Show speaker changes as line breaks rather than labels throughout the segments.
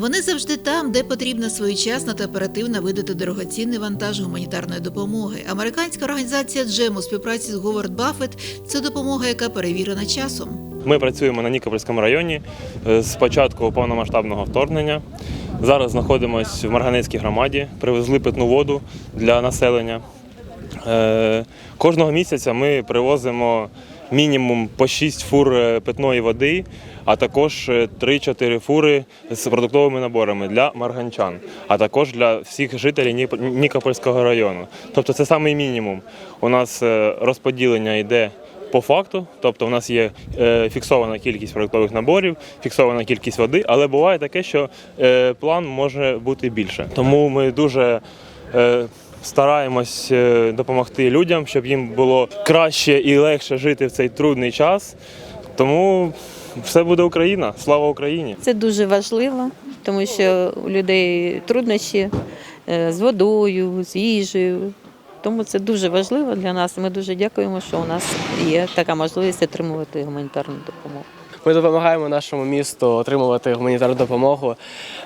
Вони завжди там, де потрібно своєчасно та оперативно видати дорогоцінний вантаж гуманітарної допомоги. Американська організація Джем у співпраці з Говард Баффет – це допомога, яка перевірена часом.
Ми працюємо на Нікопольському районі е, з початку повномасштабного вторгнення. Зараз знаходимося в Марганецькій громаді, привезли питну воду для населення. Е, Кожного місяця ми привозимо мінімум по 6 фур е, питної води, а також е, 3-4 фури з продуктовими наборами для марганчан, а також для всіх жителів Нікопольського району. Тобто це самий мінімум. У нас е, розподілення йде по факту, тобто в нас є е, фіксована кількість продуктових наборів, фіксована кількість води, але буває таке, що е, план може бути більше. Тому ми дуже е, стараємось е, допомогти людям, щоб їм було краще і легше жити в цей трудний час. Тому все буде Україна. Слава Україні!
Це дуже важливо, тому що у людей труднощі е, з водою, з їжею. Тому це дуже важливо для нас. Ми дуже дякуємо, що у нас є така можливість отримувати гуманітарну допомогу.
Ми допомагаємо нашому місту отримувати гуманітарну допомогу,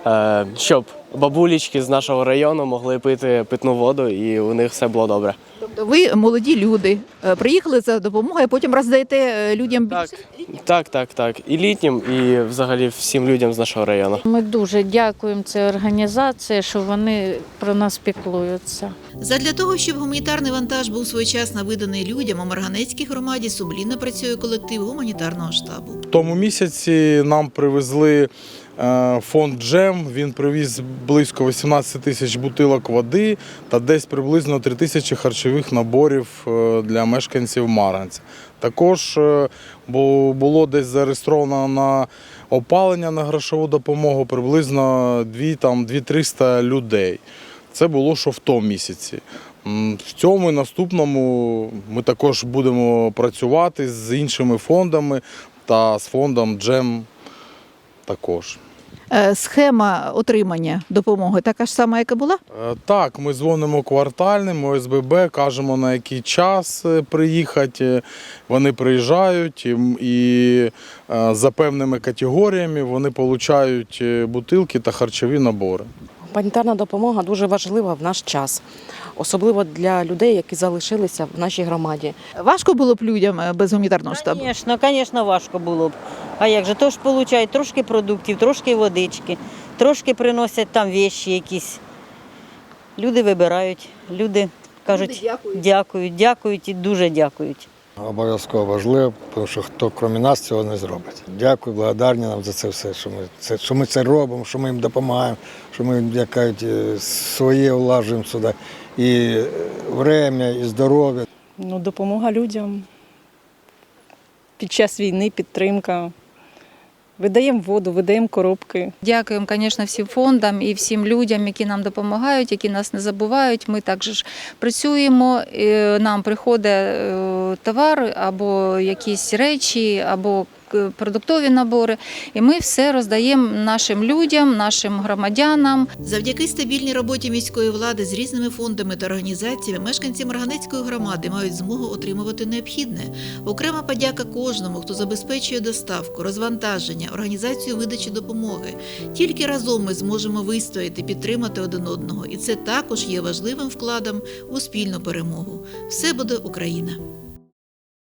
е, щоб бабулічки з нашого району могли пити питну воду і у них все було добре.
Тобто ви молоді люди, е, приїхали за допомогою, потім роздаєте е, людям
Так,
більше?
так, так, так. І літнім, і взагалі всім людям з нашого району.
Ми дуже дякуємо цій організації, що вони про нас піклуються.
Задля того, щоб гуманітарний вантаж був своєчасно виданий людям, у Марганецькій громаді сумлінно працює колектив гуманітарного штабу.
В тому місяці нам привезли фонд Джем. Він привіз близько 18 тисяч бутилок води та десь приблизно 3 тисячі харчових наборів е, для мешканців Маранця. Також е, було десь зареєстровано на опалення на грошову допомогу приблизно 2 там 2-300 людей. Це було що в тому місяці. В цьому і наступному ми також будемо працювати з іншими фондами та з фондом Джем також.
Е, Схема отримання допомоги така ж сама, яка була?
Е, Так, ми дзвонимо квартальним ОСББ, кажемо на який час е, приїхати. Вони приїжджають і, і за певними категоріями вони отримують бутилки та харчові набори.
Гуманітарна допомога дуже важлива в наш час, особливо для людей, які залишилися в нашій громаді.
Важко було б людям без гуманітарного штабу?
Звісно, звісно, важко було б. А як же? Тож получають трошки продуктів, трошки водички, трошки приносять там вещі якісь. Люди вибирають, люди кажуть, дякують, дякують і дуже дякують.
Обов'язково важливо, тому що хто крім нас цього не зробить. Дякую, благодарні нам за це все, що ми це, що ми це робимо, що ми їм допомагаємо, що ми як кажуть, е, своє влажуємо сюди. І е, время, і здоров'я.
Ну, допомога людям під час війни, підтримка. Видаємо воду, видаємо коробки.
Дякуємо, звісно, всім фондам і всім людям, які нам допомагають, які нас не забувають. Ми також працюємо. Нам приходить е, товар або якісь речі, або продуктові набори. І ми все роздаємо нашим людям, нашим громадянам.
Завдяки стабільній роботі міської влади з різними фондами та організаціями мешканці Марганецької громади мають змогу отримувати необхідне. Окрема подяка кожному, хто забезпечує доставку, розвантаження, організацію видачі допомоги. Тільки разом ми зможемо вистояти, підтримати один одного, і це також є важливим вкладом у спільну перемогу. Все буде Україна.